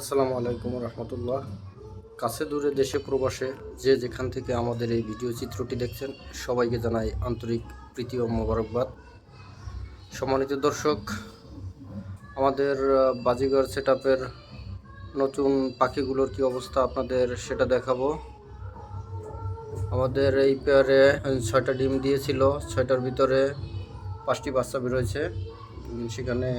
আসসালামু আলাইকুম রহমতুল্লাহ। কাছে দূরে দেশে প্রবাসে যে যেখান থেকে আমাদের এই ভিডিও চিত্রটি দেখছেন, সবাইকে জানাই আন্তরিক প্রীতি ও মোবারকবাদ। সম্মানিত দর্শক, আমাদের বাজিগর সেট নতুন পাখিগুলোর কি অবস্থা আপনাদের সেটা দেখাবো। আমাদের এই পেয়ারে ছয়টা ডিম দিয়েছিল, ছয়টার ভিতরে পাঁচটি বাচ্চা বেরোয়েছে সেখানে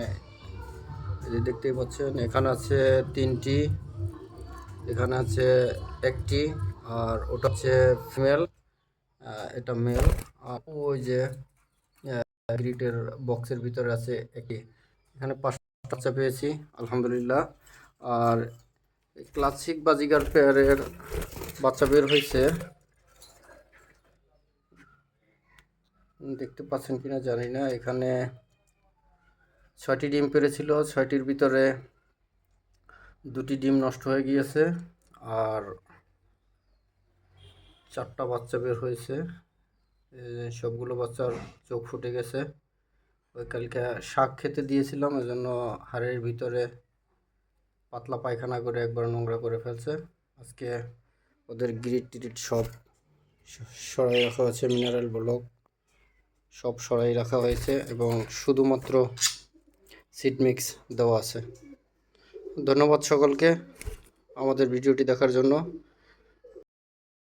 এই যে দেখতেই পাচ্ছেন, এখানে আছে তিনটি, এখানে আছে একটি, আর ওটা হচ্ছে ফিমেল এটা মেল আর ওই যে গ্রিটের বক্সের ভিতরে আছে একটি। এখানে পাঁচটা পেয়েছি, আলহামদুলিল্লাহ। আর ক্লাসিক বাজিগার পেয়ারের বাচ্চা বের হয়েছে। দেখতে পাচ্ছেন কিনা জানি না, এখানে ছয়টি ডিম পেরেছিল, ছয়টির ভিতরে দুটি ডিম নষ্ট হয়ে গিয়েছে আর চারটা বাচ্চা বের হয়েছে। সবগুলো বাচ্চার চোখ ফুটে গেছে। ওই কালকে শাক খেতে দিয়েছিলাম, এজন্য হাড়ের ভিতরে পাতলা পায়খানা করে একবার নোংরা করে ফেলছে। আজকে ওদের গ্রিট টিরিট সব সরাই রাখা হয়েছে, মিনারেল ব্লক সব সরাই রাখা হয়েছে এবং শুধুমাত্র সিড মিক্স দেওয়া আছে। ধন্যবাদ সকলকে আমাদের ভিডিওটি দেখার জন্য।